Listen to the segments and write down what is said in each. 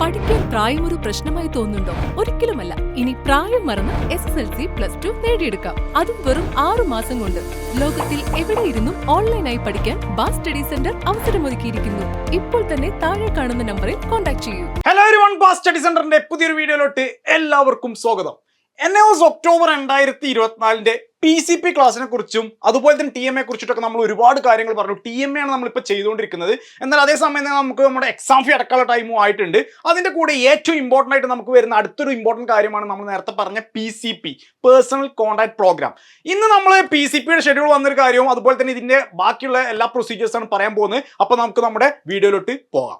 പഠിക്കാൻ പ്രായം ഒരു പ്രശ്നമായി തോന്നുന്നുണ്ടോ? ഒരിക്കലുമല്ല. ഇനി പ്രായം മറന്ന് S S L C plus two നേടിയെടുക്കാം. അതും വെറും ആറു മാസം കൊണ്ട്. ലോകത്തിൽ എവിടെ ഇരുന്നും ഓൺലൈനായി പഠിക്കാൻ ബാസ് സ്റ്റഡി സെന്റർ അവസരമൊരുക്കിയിരിക്കുന്നു. ഇപ്പോൾ തന്നെ താഴെ കാണുന്ന നമ്പറിൽ കോൺടാക്ട് ചെയ്യൂ. ഹലോ വൺ സ്റ്റഡി സെന്ററിന്റെ പുതിയൊരു വീഡിയോയിലോട്ട് എല്ലാവർക്കും സ്വാഗതം. എൻ എസ് ഒക്ടോബർ രണ്ടായിരത്തി ഇരുപത്തിനാലിന്റെ പി സി പി ക്ലാസ്സിനെ കുറിച്ചും അതുപോലെ തന്നെ ടി എം എ കുറിച്ചിട്ടൊക്കെ നമ്മൾ ഒരുപാട് കാര്യങ്ങൾ പറഞ്ഞു. ടി എം എ ആണ് നമ്മളിപ്പോൾ ചെയ്തുകൊണ്ടിരിക്കുന്നത്. എന്നാൽ അതേസമയം തന്നെ നമുക്ക് നമ്മുടെ എക്സാം ഫീ അടക്കാനുള്ള ടൈമും ആയിട്ടുണ്ട്. അതിന്റെ കൂടെ ഏറ്റവും ഇമ്പോർട്ടന്റ് ആയിട്ട് നമുക്ക് വരുന്ന അടുത്തൊരു ഇമ്പോർട്ടന്റ് കാര്യമാണ് നമ്മൾ നേരത്തെ പറഞ്ഞ P C P personal contact programme ഇന്ന് നമ്മൾ പി സി പിയുടെ ഷെഡ്യൂൾ വന്നൊരു കാര്യവും അതുപോലെ തന്നെ ഇതിന്റെ ബാക്കിയുള്ള എല്ലാ പ്രൊസീജിയേഴ്സാണ് പറയാൻ പോകുന്നത്. അപ്പോൾ നമുക്ക് നമ്മുടെ വീഡിയോയിലോട്ട് പോകാം.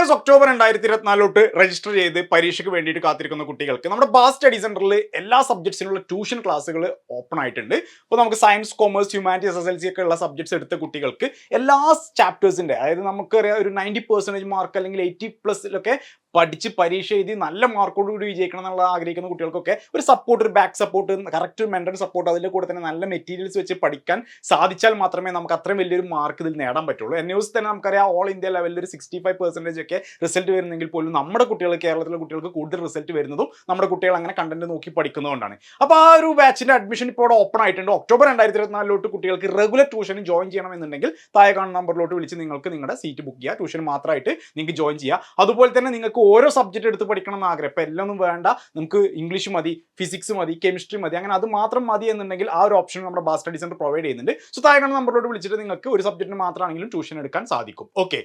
എസ് ഒക്ടോബർ രണ്ടായിരത്തി ഇരുപത്തിനാലിലോട്ട് രജിസ്റ്റർ ചെയ്ത് പരീക്ഷയ്ക്ക് വേണ്ടിയിട്ട് കാത്തിരിക്കുന്ന കുട്ടികൾക്ക് നമ്മുടെ ബാസ് സ്റ്റഡി സെന്ററിൽ എല്ലാ സബ്ജക്ട്സിനുള്ള ട്യൂഷൻ ക്ലാസ്സുകൾ ഓപ്പൺ ആയിട്ടുണ്ട്. അപ്പോൾ നമുക്ക് science commerce humanities S L C ഒക്കെ ഉള്ള സബ്ജക്ട്സ് എടുത്ത കുട്ടികൾക്ക് എല്ലാ ചാപ്റ്റേഴ്സിന്റെ അതായത് നമുക്കറിയാം ഒരു നയന്റി പെർസെന്റേജ് മാർക്ക് അല്ലെങ്കിൽ എയ്റ്റി പ്ലസിലൊക്കെ പഠിച്ച് പരീക്ഷ എഴുതി നല്ല മാർക്കോട് കൂടി വിജയിക്കണം എന്നുള്ള ആഗ്രഹിക്കുന്ന കുട്ടികൾക്കൊക്കെ ഒരു സപ്പോർട്ട് ഒരു back support correct mental support അതിന്റെ കൂടെ തന്നെ നല്ല മെറ്റീരിയൽസ് വെച്ച് പഠിക്കാൻ സാധിച്ചാൽ മാത്രമേ നമുക്ക് അത്രയും വലിയൊരു മാർക്ക് ഇതിൽ നേടാൻ പറ്റുള്ളൂ. എൻ ദിവസം തന്നെ നമുക്കറിയാം ഓൾ ഇന്ത്യ ലെവലിൽ ഒരു സിക്സ്റ്റി ഫൈവ് പെർസെന്റേജ് ഒക്കെ റിസൾട്ട് വരുന്നെങ്കിൽ പോലും നമ്മുടെ കുട്ടികൾ കേരളത്തിലെ കുട്ടികൾക്ക് കൂടുതൽ റിസൾട്ട് വരുന്നതും നമ്മുടെ കുട്ടികൾ അങ്ങനെ കണ്ടന്റ് നോക്കി പഠിക്കുന്നതുകൊണ്ടാണ്. അപ്പോൾ ആ ഒരു ബാച്ചിന്റെ അഡ്മിഷൻ ഇപ്പോൾ ഓപ്പൺ ആയിട്ടുണ്ട്. ഒക്ടോബർ രണ്ടായിരത്തി ഇരുപത്തിനാലിലോട്ട് കുട്ടികൾക്ക് റെഗുലർ ട്യൂഷൻ ജോയിൻ ചെയ്യണമെന്നുണ്ടെങ്കിൽ താഴെ കാണുന്ന നമ്പറിലോട്ട് വിളിച്ച് നിങ്ങൾക്ക് നിങ്ങളുടെ സീറ്റ് ബുക്ക് ചെയ്യുക ട്യൂഷൻ മാത്രമായിട്ട് നിങ്ങൾക്ക് ജോയിൻ ചെയ്യുക അതുപോലെ തന്നെ നിങ്ങൾക്ക് ഓരോ സബ്ജക്റ്റ് എടുത്ത് പഠിക്കണം എന്ന് ആഗ്രഹം. ഇപ്പം എല്ലാം ഒന്നും വേണ്ട. നമുക്ക് ഇംഗ്ലീഷ് മതി ഫിസിക്സ് മതി കെമിസ്ട്രി മതി. അങ്ങനെ അത് മാത്രം മതി എന്നുണ്ടെങ്കിൽ ആ ഒരു ഓപ്ഷൻ നമ്മുടെ ബാസ് സ്റ്റഡി സെന്റർ പ്രൊവൈഡ് ചെയ്യുന്നുണ്ട്. സോ താഴെ കാണുന്ന നമ്പറിലോട്ട് വിളിച്ചിട്ട് നിങ്ങൾക്ക് ഒരു സബ്ജക്റ്റിന് മാത്രമാണെങ്കിലും ട്യൂഷൻ എടുക്കാൻ സാധിക്കും. ഓക്കെ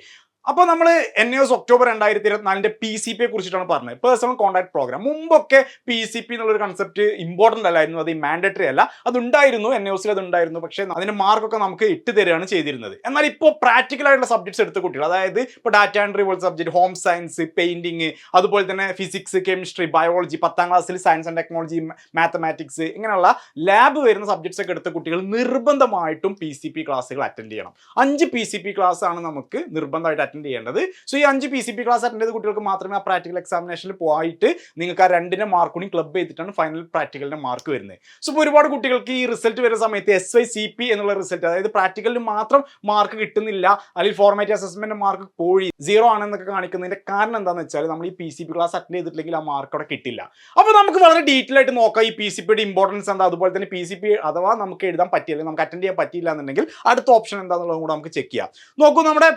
അപ്പോൾ നമ്മൾ എൻ എസ് ഒക്ടോബർ രണ്ടായിരത്തി ഇരുപത്തിനാലിന്റെ പി സി പിയെ കുറിച്ചിട്ടാണ് പറഞ്ഞത്. പേഴ്സണൽ കോൺടാക്ട് പ്രോഗ്രാം മുമ്പൊക്കെ പി സി പി എന്നുള്ളൊരു കൺസെപ്റ്റ് ഇമ്പോർട്ടന്റ് അല്ലായിരുന്നു. അത് മാൻഡറ്ററി അല്ല. അതുണ്ടായിരുന്നു. എൻ എസിൽ അത് ഉണ്ടായിരുന്നു പക്ഷേ അതിന്റെ മാർക്കൊക്കെ നമുക്ക് ഇട്ട് തരികയാണ് ചെയ്തിരുന്നത്. എന്നാൽ ഇപ്പോൾ പ്രാക്ടിക്കൽ ആയിട്ടുള്ള സബ്ജക്ട്സ് എടുത്ത് കുട്ടികൾ അതായത് ഇപ്പോൾ ഡാറ്റ ആൻഡ് പോലത്തെ സബ്ജക്ട് ഹോം സയൻസ് പെയിന്റിങ് അതുപോലെ തന്നെ ഫിസിക്സ് കെമിസ്ട്രി ബയോളജി പത്താം ക്ലാസ്സിൽ സയൻസ് ആൻഡ് ടെക്നോളജി മാത്തമാറ്റിക്സ് ഇങ്ങനെയുള്ള ലാബ് വരുന്ന സബ്ജക്ട്സ് ഒക്കെ എടുത്ത കുട്ടികൾ നിർബന്ധമായിട്ടും പി സി പി ക്ലാസ്സുകൾ അറ്റൻഡ് ചെയ്യണം. അഞ്ച് പി സി പി ക്ലാസ് ആണ് നമുക്ക് നിർബന്ധമായിട്ട് അറ്റൻഡ് ചെയ്യേണ്ടത്. സോ ഈ അഞ്ച് P C P class attend ചെയ്ത കുട്ടികൾക്ക് മാത്രമേ ആ പ്രാക്ടിക്കൽ എക്സാമിനേഷനിൽ പോയിട്ട് നിങ്ങൾക്ക് ആ രണ്ടിന്റെ മാർക്ക് കൂടി ക്ലബ് ചെയ്തിട്ടാണ് ഫൈനൽ പ്രാക്ടിക്കലിന്റെ മാർക്ക് വരുന്നത് സോ ഇപ്പോൾ ഒരുപാട് കുട്ടികൾക്ക് ഈ റിസൾട്ട് വരുന്ന സമയത്ത് എസ് വൈ സി പി എന്നുള്ള റിസൾട്ട് അതായത് പ്രാക്ടിക്കലിന് മാത്രം മാർക്ക് കിട്ടുന്നില്ല അല്ലെങ്കിൽ ഫോർമാറ്റ് അസസ്മെന്റ് മാർക്ക് പോയി സീറോ ആണെന്നൊക്കെ കാണിക്കുന്നതിന്റെ കാരണം എന്താണെന്ന് വെച്ചാൽ നമ്മൾ ഈ P C P class attend ചെയ്തിട്ടില്ലെങ്കിൽ ആ മാർക്ക് അവിടെ കിട്ടില്ല. അപ്പോൾ നമുക്ക് വളരെ ഡീറ്റെയിൽ ആയിട്ട് നോക്കാം ഈ പി സി പിയുടെ ഇമ്പോർട്ടൻസ് എന്താ? അതുപോലെ തന്നെ പി സി പി അഥവാ നമുക്ക് എഴുതാൻ പറ്റിയില്ല നമുക്ക് അറ്റൻഡ് ചെയ്യാൻ പറ്റിയില്ല എന്നുണ്ടെങ്കിൽ അടുത്ത ഓപ്ഷൻ എന്താണെന്നുള്ളതും കൂടെ നമുക്ക് ചെക്ക് ചെയ്യാം. നോക്കൂ നമ്മുടെ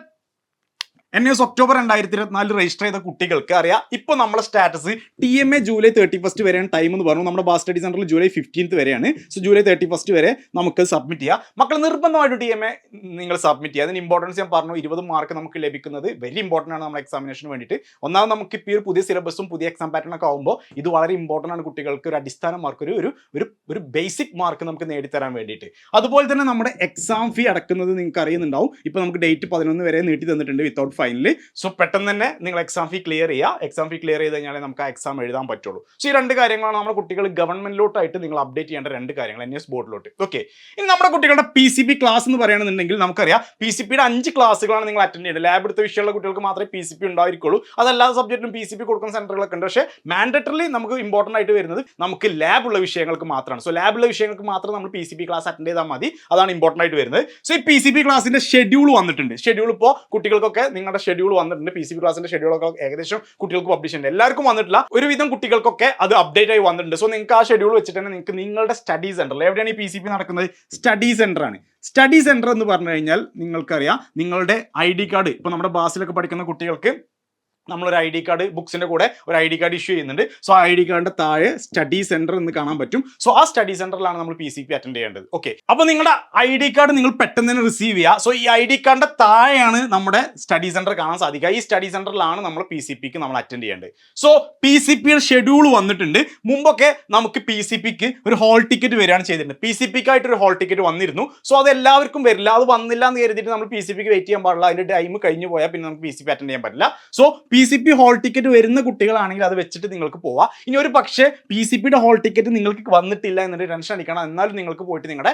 എൻ എസ് ഒക്ടോബർ രണ്ടായിരത്തി ഇരുപത്തിനാലിൽ രജിസ്റ്റർ ചെയ്ത കുട്ടികൾക്ക് അറിയാം ഇപ്പോൾ നമ്മുടെ status T M A July thirty first വരെയാണ് ടൈം എന്ന് പറഞ്ഞു. നമ്മുടെ ബാസ് സ്റ്റഡി സെന്ററിൽ ജൂലൈ ഫിഫ്റ്റീൻത്ത് വരെയാണ്. സോ ജൂലൈ തേർട്ടി ഫസ്റ്റ് വരെ നമുക്ക് സബ്മിറ്റ് ചെയ്യാം. മക്കൾ നിർബന്ധമായിട്ട് ടി എം എ നിങ്ങൾ സബ്മിറ്റ് ചെയ്യുക. അതിന് ഇമ്പോർട്ടൻസ് ഞാൻ പറഞ്ഞു ഇരുപത് മാർക്ക് നമുക്ക് ലഭിക്കുന്നത് വെരി ഇമ്പോർട്ടന്റ് ആണ് നമ്മുടെ എക്സാമിനേഷന് വേണ്ടിയിട്ട്. ഒന്നാമത് നമുക്ക് ഇപ്പോൾ ഒരു പുതിയ സിലബസും പുതിയ എക്സാം പാറ്റേൺ ഒക്കെ ആകുമ്പോൾ ഇത് വളരെ ഇമ്പോർട്ടന്റ് ആണ് കുട്ടികൾക്ക് ഒരു അടിസ്ഥാന മാർക്ക് ഒരു ഒരു ഒരു ഒരു ബേസിക് മാർക്ക് നമുക്ക് നേടിത്തരാൻ വേണ്ടിയിട്ട്. അതുപോലെ തന്നെ നമ്മുടെ എക്സാം ഫീ അടക്കുന്നത് നിങ്ങൾക്ക് അറിയുന്നുണ്ടാവും. ഇപ്പോൾ നമുക്ക് ഡേറ്റ് പതിനൊന്ന് വരെ നീട്ടി തന്നിട്ടുണ്ട് വിത്തൗട്ട് ഫൈനൽ സോ പെട്ടെന്ന് തന്നെ നിങ്ങൾ എക്സാം ഫീ ക്ലിയർ ചെയ്യുക എക്സാം ഫീ ക്ലിയർ ചെയ്ത് കഴിഞ്ഞാൽ നമുക്ക് ആ എക്സാം എഴുതാൻ പറ്റുള്ളൂ. സോ ഈ രണ്ട് കാര്യങ്ങളാണ് നമ്മുടെ കുട്ടികൾ ഗവൺമെന്റിലോട്ടായിട്ട് നിങ്ങൾ അപ്ഡേറ്റ് ചെയ്യേണ്ട രണ്ട് കാര്യങ്ങൾ എൻ എസ് ബോർഡിലോട്ട് ഓക്കെ ഇനി നമ്മുടെ കുട്ടികളുടെ പി സി ബി ക്ലാസ് എന്ന് പറയുകയാണെന്നുണ്ടെങ്കിൽ നമുക്കറിയാം പി സി പിയുടെ അഞ്ച് ക്ലാസ്സുകളാണ് നിങ്ങൾ അറ്റൻഡ് ചെയ്യുന്നത്. ലാബ് എടുത്ത വിഷയമുള്ള കുട്ടികൾക്ക് മാത്രമേ പി സി പി ഉണ്ടായിരിക്കുള്ളൂ. അതല്ലാത്ത സബ്ജക്റ്റിനും പി സി പി കൊടുക്കുന്ന സെന്ററുകളൊക്കെ ഉണ്ട്. പക്ഷേ മാൻഡേറ്ററി നമുക്ക് ഇമ്പോർട്ടന്റ് ആയിട്ട് വരുന്നത് നമുക്ക് ലാബുള്ള വിഷയങ്ങൾക്ക് മാത്രമാണ്. സോ ലാബുള്ള വിഷയങ്ങൾക്ക് മാത്രം നമ്മൾ P C P class attend ചെയ്താൽ മതി. അതാണ് ഇമ്പോർട്ടന്റ് ആയിട്ട് വരുന്നത്. സോ ഈ പി സി പി ക്ലാസിന്റെ ഷെഡ്യൂൾ വന്നിട്ടുണ്ട്. ഷെഡ്യൂൾ ഇപ്പോൾ കുട്ടികൾക്കൊക്കെ നിങ്ങളുടെ ഷെഡ്യൂൾ വന്നിട്ടുണ്ട്. പി സി പി ക്ലാസിന്റെ ഷെഡ്യൂളൊക്കെ ഏകദേശം കുട്ടികൾക്ക് പബ്ലിഷ് ഉണ്ട് എല്ലാവർക്കും വന്നിട്ടില്ല. ഒരുവിധം കുട്ടികൾക്കൊക്കെ അത് അപ്ഡേറ്റ് ആയി വന്നിട്ടുണ്ട്. സോ നിങ്ങൾക്ക് ആ ഷെഡ്യൂൾ വെച്ചിട്ട് തന്നെ നിങ്ങൾക്ക് നിങ്ങളുടെ സ്റ്റഡി സെന്ററിൽ എവിടെയാണ് ഈ പി സി പി നടക്കുന്നത്? സ്റ്റഡി സെന്റർ ആണ്. സ്റ്റഡി സെന്റർ എന്ന് പറഞ്ഞു കഴിഞ്ഞാൽ നിങ്ങൾക്കറിയാം നിങ്ങളുടെ ഐ ഡി കാർഡ് ഇപ്പോൾ നമ്മുടെ ബാസിലൊക്കെ പഠിക്കുന്ന കുട്ടികൾക്ക് നമ്മളൊരു ഐ ഡി കാർഡ് ബുക്സിന്റെ കൂടെ ഒരു ഐ ഡി കാർഡ് ഇഷ്യൂ ചെയ്യുന്നുണ്ട്. സോ ആ ഐ ഡി കാർഡിന്റെ താഴെ സ്റ്റഡി സെന്റർ എന്ന് കാണാൻ പറ്റും. സോ ആ സ്റ്റഡി സെന്ററിലാണ് നമ്മൾ പി സി പി അറ്റൻഡ് ചെയ്യേണ്ടത്. ഓക്കെ അപ്പൊ നിങ്ങളുടെ ഐ ഡി കാർഡ് നിങ്ങൾ പെട്ടെന്ന് തന്നെ റിസീവ് ചെയ്യുക. സോ ഈ ഐ ഡി കാർഡിന്റെ താഴെയാണ് നമ്മുടെ സ്റ്റഡി സെന്റർ കാണാൻ സാധിക്കുക. ഈ സ്റ്റഡി സെന്ററിലാണ് നമ്മൾ പി സി പിക്ക് നമ്മൾ അറ്റൻഡ് ചെയ്യേണ്ടത്. സോ പി സി പിയുടെ ഷെഡ്യൂൾ വന്നിട്ടുണ്ട്. മുമ്പൊക്കെ നമുക്ക് പി സി പിക്ക് ഒരു ഹോൾ ടിക്കറ്റ് വരികയാണ് ചെയ്തിട്ടുണ്ട് പി സി പിക്ക് ആയിട്ട് ഒരു ഹോൾ ടിക്കറ്റ് വന്നിരുന്നു. സോ അത് എല്ലാവർക്കും വരില്ല. അത് വന്നില്ല എന്ന് കരുതിയിട്ട് നമ്മൾ പി സി പിക്ക് വെയിറ്റ് ചെയ്യാൻ പാടില്ല. അതിന്റെ ടൈം കഴിഞ്ഞു പോയാൽ പിന്നെ നമുക്ക് പി സി പി അറ്റൻഡ് ചെയ്യാൻ പറ്റില്ല. So P C P hall ticket വരുന്ന കുട്ടികളാണെങ്കിൽ അത് വെച്ചിട്ട് നിങ്ങൾക്ക് പോവാം. ഇനി ഒരു പക്ഷേ പി സി പിയുടെ ഹോൾ ടിക്കറ്റ് നിങ്ങൾക്ക് വന്നിട്ടില്ല എന്നൊരു ടെൻഷൻ അടിക്കണം. എന്നാലും നിങ്ങൾക്ക് പോയിട്ട് നിങ്ങളുടെ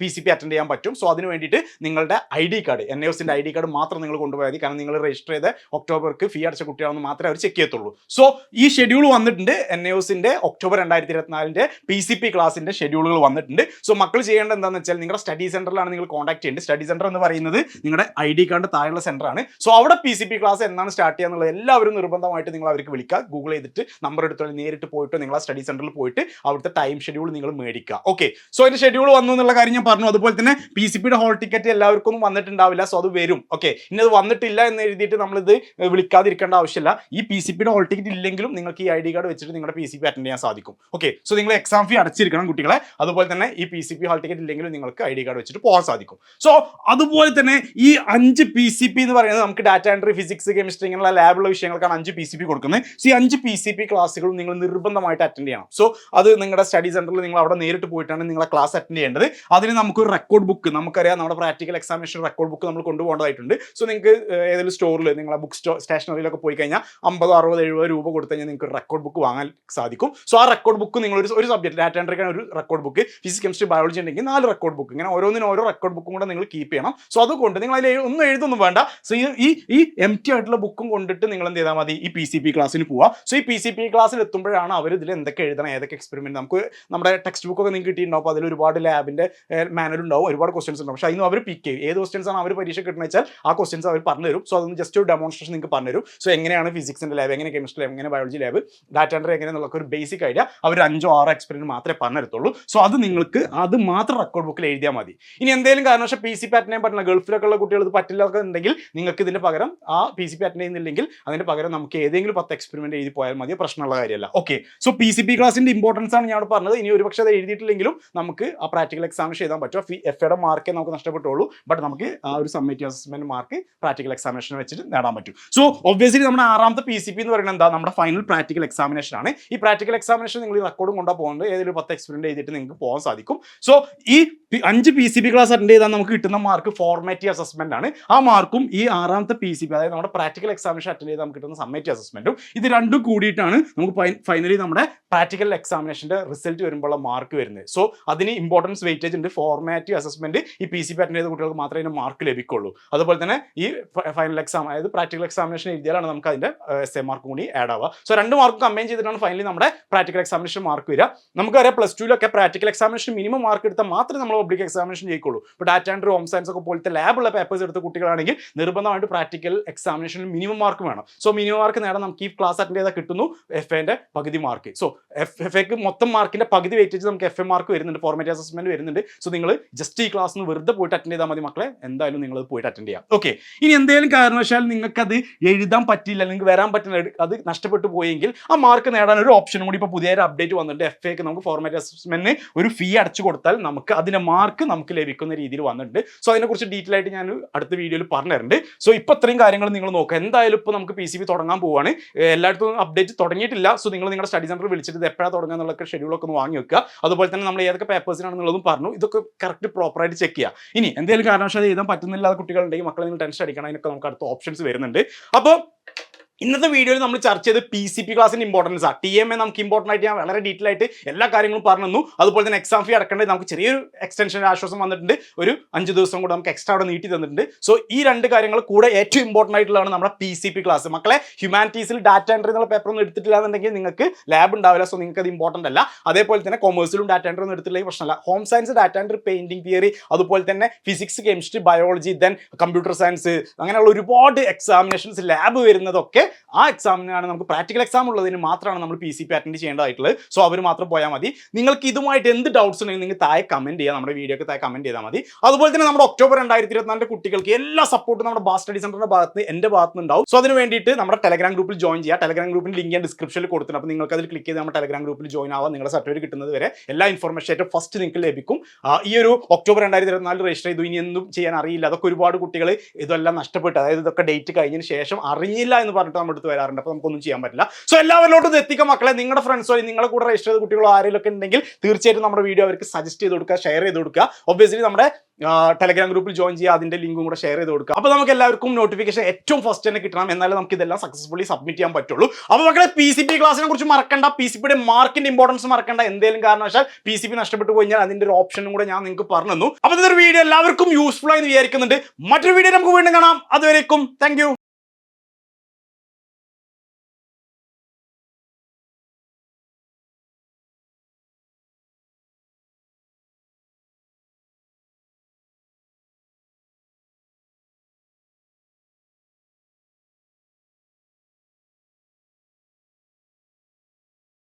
പി സി പി അറ്റൻഡ് ചെയ്യാൻ പറ്റും. സോ അതിന് വേണ്ടിയിട്ട് നിങ്ങളുടെ ഐ ഡി കാർഡ് എൻ എസിന്റെ ഐ ഡി കാർഡ് മാത്രം നിങ്ങൾ കൊണ്ടുപോയാൽ മതി. കാരണം നിങ്ങൾ രജിസ്റ്റർ ചെയ്ത് ഒക്ടോബർക്ക് ഫീ അടച്ച കുട്ടിയാണെന്ന് മാത്രമേ അവർ ചെക്ക് ചെയ്യത്തുള്ളൂ. സോ ഈ ഷെഡ്യൂൾ വന്നിട്ടുണ്ട്. എൻ എസിന്റെ ഒക്ടോബർ രണ്ടായിരത്തി ഇരുപത്തിനാലിന്റെ പി സി പി ക്ലാസിന്റെ ഷെഡ്യൂളുകൾ വന്നിട്ടുണ്ട്. സോ മക്കൾ ചെയ്യേണ്ടത് എന്താണെന്ന് വെച്ചാൽ നിങ്ങളുടെ സ്റ്റഡി സെന്ററിലാണ് നിങ്ങൾ കോൺടാക്ട് ചെയ്യേണ്ടത്. സ്റ്റഡി സെന്റർ എന്ന് പറയുന്നത് നിങ്ങളുടെ ഐ ഡി കാർഡ് താഴെയുള്ള സെന്ററാണ് സോ അവിടെ പി സി പി ക്ലാസ് എന്നാണ് സ്റ്റാർട്ട് ചെയ്യാന്നുള്ളത് എല്ലാവരും നിർബന്ധമായിട്ട് നിങ്ങൾ അവർക്ക് വിളിക്കുക. ഗൂഗിൾ ചെയ്തിട്ട് നമ്പർ എടുത്തോളി നേരിട്ട് പോയിട്ട് നിങ്ങൾ ആ സ്റ്റഡി സെന്ററിൽ പോയിട്ട് അവിടുത്തെ ടൈം ഷെഡ്യൂൾ നിങ്ങൾ മേടിക്കുക. ഓക്കെ സോ അതിന്റെ ഷെഡ്യൂൾ വന്നു എന്നുള്ള കാര്യം ഞാൻ പറഞ്ഞു. അതുപോലെ തന്നെ പി സി പിയുടെ ഹോൾ ടിക്കറ്റ് എല്ലാവർക്കും ഒന്നും വന്നിട്ടുണ്ടാവില്ല. സോ അത് വരും. ഓക്കെ ഇനി അത് വന്നിട്ടില്ല എന്ന് എഴുതിയിട്ട് നമ്മളിത് വിളിക്കാതിരിക്കേണ്ട ആവശ്യമില്ല. ഈ പി സി പിയുടെ ഹോൾ ടിക്കറ്റ് ഇല്ലെങ്കിലും നിങ്ങൾക്ക് ഈ ഐ ഡി കാർഡ് വെച്ചിട്ട് നിങ്ങളുടെ പി സി പി അറ്റൻഡ് ചെയ്യാൻ സാധിക്കും. ഓക്കെ സോ നിങ്ങൾ എക്സാം ഫീ അടച്ചിരിക്കണം കുട്ടികളെ. അതുപോലെ തന്നെ ഈ P C P hall ticket ഇല്ലെങ്കിലും നിങ്ങൾക്ക് ഐ ഡി കാർഡ് വെച്ചിട്ട് പോകാൻ സാധിക്കും. സോ അതുപോലെ തന്നെ ഈ അഞ്ച് പി സി പി എന്ന് പറയുന്നത് നമുക്ക് ഡാറ്റ എൻട്രി ഫിസിക്സ് കെമിസ്ട്രി ഇങ്ങനെയുള്ള ലാബുള്ള വിഷയങ്ങൾക്കാണ് അഞ്ച് പി സി പി കൊടുക്കുന്നത്. സോ ഈ അഞ്ച് പി സി പി ക്ലാസ്സുകളും നിങ്ങൾ നിർബന്ധമായിട്ട് അറ്റൻഡ് ചെയ്യണം. സോ അത് നിങ്ങളുടെ സ്റ്റഡി സെന്ററിൽ നിങ്ങൾ അവിടെ നേരിട്ട് പോയിട്ടാണ് നിങ്ങളെ ക്ലാസ് അറ്റൻഡ് ചെയ്യേണ്ടത്. അതിന് നമുക്കൊരു റെക്കോർഡ് ബുക്ക് നമുക്കറിയാം നമ്മുടെ പ്രാക്ടിക്കൽ എക്സാമിനേഷൻ റെക്കോർഡ് ബുക്ക് നമ്മൾ കൊണ്ടുപോകേണ്ടതായിട്ടുണ്ട്. സോ നിങ്ങൾക്ക് ഏതെങ്കിലും സ്റ്റോറിൽ നിങ്ങളെ ബുക്ക് സ്റ്റോ സ്റ്റേഷനറിയിലൊക്കെ പോയി കഴിഞ്ഞാൽ അമ്പത് അറുപത് എഴുപത് രൂപ കൊടുത്തു കഴിഞ്ഞാൽ നിങ്ങൾക്ക് റെക്കോർഡ് ബുക്ക് വാങ്ങാൻ സാധിക്കും. സോ ആ റെക്കോർഡ് ബുക്ക് നിങ്ങൾ ഒരു ഒരു സബ്ജക്റ്റ് ഡാറ്റ എൻട്രിക്കാൻ ഒരു record book physics chemistry biology ഉണ്ടെങ്കിൽ നാല് റെക്കോർഡ് ബുക്ക് ഇങ്ങനെ ഓരോന്നിനും ഓരോ റെക്കോർഡ് ബുക്കും കൂടെ നിങ്ങൾ കീപ്പ് ചെയ്യണം. സോ അതുകൊണ്ട് നിങ്ങൾ അതിൽ ഒന്നും എഴുതൊന്നും വേണ്ട. സോ ഈ ഈ എം ടി ആയിട്ടുള്ള ബുക്കും കൊണ്ടിട്ട് നിങ്ങൾ എന്ത് ചെയ്താൽ മതി? ഈ പി സി പി ക്ലാസ്സിന് പോവാം. സോ ഈ പി സി പി ക്ലാസ്സിൽ എത്തുമ്പോഴാണ് അവർ ഇതിൽ എന്തൊക്കെ എഴുതണം ഏതൊക്കെ എക്സ്പെരിമെന്റ് നമുക്ക് നമ്മുടെ ടെക്സ്റ്റ് ബുക്കൊക്കെ നിങ്ങൾക്ക് കിട്ടിയിട്ടുണ്ടാവും. അപ്പോൾ അതിൽ ഒരുപാട് ലാബിന്റെ മാനുവൽ ഉണ്ടാവും. ഒരുപാട് ക്വസ്റ്റൻസ് ഉണ്ടാവും. പക്ഷേ അതിന് അവർ പിക്ക് ചെയ്യും. ഏത് ക്വസ്റ്റൻസ് ആണ് അവർ പരീക്ഷ കിട്ടുന്നത് വെച്ചാൽ ആ ക്വസ്റ്റൻസ് അവർ പറഞ്ഞു തരും സോ അതൊന്ന് ജസ്റ്റ് ഒരു ഡെമോൺസ്ട്രേഷൻ നിങ്ങൾക്ക് പറഞ്ഞു തരും സോ എങ്ങനെയാണ് ഫിസിക്സിന്റെ ലാബ് എങ്ങനെ കെമിസ്ട്രി ലാബ് എങ്ങനെ ബയോളജി ലാബ് ഡാറ്റ എൻട്രി എങ്ങനെയെന്നുള്ള ഒരു ബേസിക് ഐഡിയ അവർ അഞ്ചോ ആറോ എക്സ്പെരിമെന്റ് മാത്രമേ പറഞ്ഞു തരത്തുള്ളൂ സോ അത് നിങ്ങൾക്ക് അത് മാത്രം റെക്കോർഡ് ബുക്കിൽ എഴുതിയാൽ മതി. ഇനി എന്തെങ്കിലും കാരണവശാൽ പി സി പി അറ്റൻഡ് ചെയ്യാൻ പറ്റില്ല. ഗൾഫിലൊക്കെ ഉള്ള കുട്ടികൾ ഇത് പറ്റില്ല ഉണ്ടെങ്കിൽ നിങ്ങൾക്ക് ഇതിന്റെ പകരം ആ പി സി പി അറ്റൻഡ് ചെയ്യുന്നില്ലെങ്കിൽ അതിന്റെ പകരം നമുക്ക് ഏതെങ്കിലും പത്ത് എക്സ്പെരിമെന്റ് എഴുതി പോയാൽ മതി പ്രശ്നമുള്ള കാര്യമല്ല. Okay so P C P ക്ലാസിന്റെ ഇമ്പോർട്ടൻസ് ആണ് ഞാൻ പറഞ്ഞത്. ഇനി ഒരു പക്ഷേ അത് എഴുതിയിട്ടില്ലെങ്കിലും നമുക്ക് ആ പ്രാക്ടിക്കൽ എക്സാമിനേഷൻ എഴുതാൻ പറ്റും. എഫ് എയുടെ മാർക്കേ നമുക്ക് നഷ്ടപ്പെട്ടുള്ളൂ ബട്ട് നമുക്ക് ആ ഒരു summative assessment mark practical examination വെച്ചിട്ട് നേടാൻ പറ്റും. സോ ഒബ്വിയസ്ലി നമ്മുടെ ആറാമത്തെ പി സി പി എന്ന് പറയുന്നത് എന്താ? നമ്മുടെ ഫൈനൽ പ്രാക്ടിക്കൽ എക്സാമിനേഷൻ ആണ്. ഈ പ്രാക്ടിക്കൽ എക്സാമിനേഷൻ നിങ്ങൾ റെക്കോർഡും കൊണ്ടാ പോകുന്നത് ഏതെങ്കിലും പത്ത് എക്സ്പെരിമെന്റ് എഴുതിയിട്ട് നിങ്ങൾക്ക് പോകാൻ സാധിക്കും. സോ ഈ അഞ്ച് P C P class attend ചെയ്താൽ നമുക്ക് കിട്ടുന്ന മാർക്ക് ഫോർമാറ്റീവ് അസസ്മെന്റ് ആണ്. ആ മാർക്കും ഈ ആറാമത്തെ പി സി പി അതായത് നമ്മുടെ പ്രാക്ടിക്കൽ എക്സാമിനേഷൻ അറ്റൻഡ് ചെയ്താൽ നമുക്ക് കിട്ടുന്ന സമ്മേറ്റ് അസസ്മെന്റും ഇത് രണ്ടും കൂടിയിട്ടാണ് നമുക്ക് ഫൈനലി നമ്മുടെ പ്രാക്ടിക്കൽ എക്സാമിനേഷന്റെ റിസൾട്ട് വരുമ്പോഴുള്ള മാർക്ക് വരുന്നത്. സോ അതിന് ഇമ്പോർട്ടൻസ് വെയിറ്റേജ് ഉണ്ട് ഫോർമാറ്റീവ് അസസ്മെന്റ് ഈ പി സി പി അറ്റൻഡ് ചെയ്ത കുട്ടികൾക്ക് മാത്രമേ അതിന് മാർക്ക് ലഭിക്കുള്ളൂ. അതുപോലെ തന്നെ ഈ ഫൈനൽ എക്സാം അതായത് പ്രാക്ടിക്കൽ എക്സാമിനേഷൻ എഴുതിയാലാണ് നമുക്ക് അതിന്റെ എസ് എ മാർക്ക് കൂടി ആഡ് ആവുക. സോ രണ്ട് മാർക്ക് കമ്പൈൻ ചെയ്തിട്ടാണ് ഫൈനലി നമ്മുടെ പ്രാക്ടിക്കൽ എക്സാമിനേഷൻ മാർക്ക് വരിക. നമുക്കറിയാം പ്ലസ് ടുവിലൊക്കെ പ്രാക്ടിക്കൽ എക്സാമിനേഷൻ മിനിമം മാർക്ക് എടുത്താൽ മാത്രമേ നമ്മൾ പബ്ലിക് എക്സാമിനേഷൻ ചെയ്യുള്ളൂ ഇപ്പോൾ ഡാറ്റ ആൻഡ് ഹോം സയൻസ് ഒക്കെ പോലത്തെ ലാബുള്ള പേപ്പേഴ്സ് എടുത്ത കുട്ടികളാണെങ്കിൽ നിർബന്ധമായിട്ട് പ്രാക്ടിക്കൽ എക്സാമിനേഷനിൽ മിനിമം മാർക്ക് വേണം. സോ മിനിമം മാർക്ക് നേടാൻ നമുക്ക് ഈ ക്ലാസ് അറ്റൻഡ് ചെയ്താൽ കിട്ടുന്നു എഫ് എന്റെ പകുതി മാർക്ക് സോ എഫ് എഫ് എക്ക് മൊത്തം മാർക്കിന്റെ പകുതി വെയിറ്റേജ് നമുക്ക് എഫ് എ മാർക്ക് വരുന്നുണ്ട് ഫോർമേറ്റ് അസസ്മെന്റ് വരുന്നുണ്ട്. സോ നിങ്ങൾ ജസ്റ്റ് ഈ ക്ലാസ് വെറുതെ പോയിട്ട് അറ്റൻഡ് ചെയ്താൽ മതി മക്കളെ. എന്തായാലും നിങ്ങൾ പോയിട്ട് അറ്റൻഡ് ചെയ്യാം. ഓക്കെ ഇനി എന്തെങ്കിലും കാരണവശാൽ നിങ്ങൾക്ക് അത് എഴുതാൻ പറ്റില്ല നിങ്ങൾക്ക് വരാൻ പറ്റില്ല അത് നഷ്ടപ്പെട്ടു പോയെങ്കിൽ ആ മാർക്ക് നേടാൻ ഒരു ഓപ്ഷനും കൂടി ഇപ്പോൾ പുതിയൊരു അപ്ഡേറ്റ് വന്നിട്ടുണ്ട്. എഫ് എക്ക് നമുക്ക് ഫോർമാറ്റ് അസസ്മെന്റിന് ഒരു ഫീ അടച്ചു കൊടുത്താൽ നമുക്ക് അതിന്റെ മാർക്ക് നമുക്ക് ലഭിക്കുന്ന രീതിയിൽ വന്നിട്ടുണ്ട്. സോ അതിനെക്കുറിച്ച് ഡീറ്റെയിൽ ആയിട്ട് ഞാൻ അടുത്ത വീഡിയോയിൽ പറഞ്ഞു തരുന്നുണ്ട് സോ ഇപ്പോൾ ഇത്രയും കാര്യങ്ങൾ നിങ്ങൾ നോക്കുക. എന്തായാലും ഇപ്പോൾ നമുക്ക് പി സി ബി തുടങ്ങാൻ പോവുകയാണ് എല്ലായിടത്തും അപ്ഡേറ്റ് തുടങ്ങിയിട്ടില്ല. സോ നിങ്ങൾ നിങ്ങളുടെ സ്റ്റഡി സെന്റർ വിളിച്ചിട്ട് ഇത് എപ്പോഴാണ് തുടങ്ങുക എന്നുള്ള ഷെഡ്യൂളൊക്കെ ഒന്ന് വാങ്ങി വെക്കുക. അതുപോലെ തന്നെ നമ്മൾ ഏതൊക്കെ പേപ്പേഴ്സിനാണെന്നുള്ളതും പറഞ്ഞു. ഇതൊക്കെ കറക്റ്റ് പ്രോപ്പറായിട്ട് ചെക്ക് ചെയ്യുക ഇനി എന്തെങ്കിലും കാരണവശാൽ എഴുതാൻ പറ്റുന്നില്ലാത്ത കുട്ടികളുണ്ടെങ്കിൽ മക്കളെ നിങ്ങൾ ടെൻഷൻ അടിക്കണം. അതിനൊക്കെ നമുക്ക് അടുത്ത ഓപ്ഷൻസ് വരുന്നുണ്ട്. അപ്പോൾ ഇന്നത്തെ വീഡിയോയിൽ നമ്മൾ ചർച്ച ചെയ്ത് പി സി പി ക്ലാസിന്റെ ഇമ്പോർട്ടൻസ് ആണ് ടി എം എ നമുക്ക് ഇമ്പോർട്ടന്റ് ആയിട്ട് ഞാൻ വളരെ ഡീറ്റെയിൽ ആയിട്ട് എല്ലാ കാര്യങ്ങളും പറഞ്ഞു തന്നു അതുപോലെ തന്നെ എക്സാം ഫീ അടക്കേണ്ടത് നമുക്ക് ചെറിയൊരു എക്സ്റ്റൻഷൻ ആശ്വാസം വന്നിട്ടുണ്ട്. ഒരു അഞ്ച് ദിവസം കൂടെ നമുക്ക് എക്സ്ട്രാ അവിടെ നീട്ടി തന്നിട്ടുണ്ട്. സോ ഈ രണ്ട് കാര്യങ്ങൾ കൂടെ ഏറ്റവും ഇമ്പോർട്ടന്റ് ആയിട്ടുള്ളതാണ് നമ്മുടെ പി സി പി ക്ലാസ് മക്കളെ ഹ്യൂമാനിറ്റീസിൽ ഡാറ്റ എൻട്രി എന്നുള്ള പേപ്പർ ഒന്നും എടുത്തിട്ടില്ല എന്നുണ്ടെങ്കിൽ നിങ്ങൾക്ക് ലാബ് ഉണ്ടാവില്ല സോ നിങ്ങൾക്ക് അത് ഇമ്പോർട്ടന്റ് അല്ല. അതേപോലെ തന്നെ കൊമേഴ്സിലും ഡാറ്റ എൻട്രി ഒന്നും എടുത്തില്ലെങ്കിൽ പ്രശ്നമല്ല. Home science data entry painting theory അതുപോലെ തന്നെ physics chemistry biology then computer science അങ്ങനെയുള്ള ഒരുപാട് എക്സാമിനേഷൻസ് ലാബ് വരുന്നതൊക്കെ ആ എക്സാമിനാണ് നമുക്ക് പ്രാക്ടിക്കൽ എക്സാം ഉള്ളതിന് മാത്രമാണ് നമ്മൾ പി സി പി അറ്റൻഡ് ചെയ്യേണ്ടതായിട്ടുള്ളത്. സോ അവർ മാത്രം പോയാൽ മതി. നിങ്ങൾക്ക് ഇതുമായിട്ട് എന്ത് ഡൗട്ട്സ് ഉണ്ടെങ്കിൽ നിങ്ങൾ താഴെ കമന്റ് ചെയ്യുക നമ്മുടെ വീഡിയോക്ക് താഴെ കമന്റ് ചെയ്താൽ മതി. അതുപോലെ തന്നെ നമ്മുടെ ഒക്ടോബർ രണ്ടായിരത്തി ഇരുപത്തിനാലിന്റെ കുട്ടികൾക്ക് എല്ലാ സപ്പോർട്ടും നമ്മുടെ ബാസ് സ്റ്റഡി സെന്ററിന്റെ ഭാഗത്ത് എന്റെ ഭാഗത്ത് ഉണ്ടാവും. സോ അതിന് വേണ്ടിയിട്ട് നമ്മുടെ ടെലഗ്രാം ഗ്രൂപ്പിൽ ജോയിൻ ചെയ്യുക ടെലഗ്രാം ഗ്രൂപ്പിന്റെ ലിങ്ക് ഞാൻ ഡിസ്ക്രിപ്ഷനിൽ കൊടുത്തിട്ടുണ്ട്. അപ്പോൾ നിങ്ങൾക്ക് അതിൽ ക്ലിക്ക് ചെയ്ത് നമ്മുടെ ടെലഗ്രാം ഗ്രൂപ്പിൽ ജോയിൻ ആവാം. നിങ്ങളുടെ സർട്ടിഫിക്കറ്റ് കിട്ടുന്നത് വരെ എല്ലാ ഇൻഫർമേഷൻ ഫസ്റ്റ് നിങ്ങൾക്ക് ലഭിക്കും. ഈ ഒരു ഒക്ടോബർ രണ്ടായിരത്തി ഇരുപത്തിനാല് രജിസ്റ്റർ ചെയ്തു. ഇനി എന്തും ചെയ്യാൻ അറിയില്ല. അതൊക്കെ ഒരുപാട് കുട്ടികൾ ഇതെല്ലാം നഷ്ടപ്പെട്ടു. അതായത് ഇതൊക്കെ ഡേറ്റ് കഴിഞ്ഞതിന് ശേഷം അറിഞ്ഞില്ല എന്ന് പറഞ്ഞിട്ട് നമ്മുടെ അടുത്ത് വരാറുണ്ട്. അപ്പോൾ നമുക്കൊന്നും ചെയ്യാൻ പറ്റില്ല. സോ എല്ലാവരിലോട്ടും ഇത് എത്തിക്കുക മക്കളെ. നിങ്ങളുടെ ഫ്രണ്ട്സോ നിങ്ങളുടെ കൂടെ രജിസ്റ്റർ ചെയ്ത കുട്ടികളോ ആരെങ്കിലും ഒക്കെ ഉണ്ടെങ്കിൽ തീർച്ചയായിട്ടും നമ്മുടെ വീഡിയോ അവർക്ക് സജസ്റ്റ് ചെയ്ത് കൊടുക്കുക ഷെയർ ചെയ്ത് കൊടുക്കുക. ഒബ്വിയസ്ലി നമ്മുടെ ടെലഗ്രാം ഗ്രൂപ്പിൽ ജോയിൻ ചെയ്യുക അതിന്റെ ലിങ്കും കൂടെ ഷെയർ ചെയ്ത് കൊടുക്കുക. അപ്പോൾ നമുക്ക് എല്ലാവർക്കും നോട്ടിഫിക്കേഷൻ ഏറ്റവും ഫസ്റ്റ് തന്നെ കിട്ടണം. എന്നാലേ നമുക്ക് ഇതെല്ലാം സക്സസ്ഫുള്ളി സബ്മിറ്റ് ചെയ്യാൻ പറ്റുള്ളൂ. അപ്പോൾ മക്കളെ പി സി പി ക്ലാസിനെ കുറിച്ച് മറക്കണ്ട. പി സി പിയുടെ മാർക്കിന്റെ ഇമ്പോർട്ടൻസ് മറക്കണ്ട. എന്തെങ്കിലും കാരണവശാൽ പി സി പി നഷ്ടപ്പെട്ടു കഴിഞ്ഞാൽ അതിന്റെ ഒരു ഓപ്ഷനും കൂടെ ഞാൻ നിങ്ങൾക്ക് പറഞ്ഞു തന്നു. അപ്പോൾ ഇതൊരു വീഡിയോ എല്ലാവർക്കും യൂസ്ഫുൾ ആയി വിചാരിക്കുന്നുണ്ട്. മറ്റൊരു വീഡിയോ നമുക്ക് വീണ്ടും കാണാം. അതുവരേക്കും താങ്ക്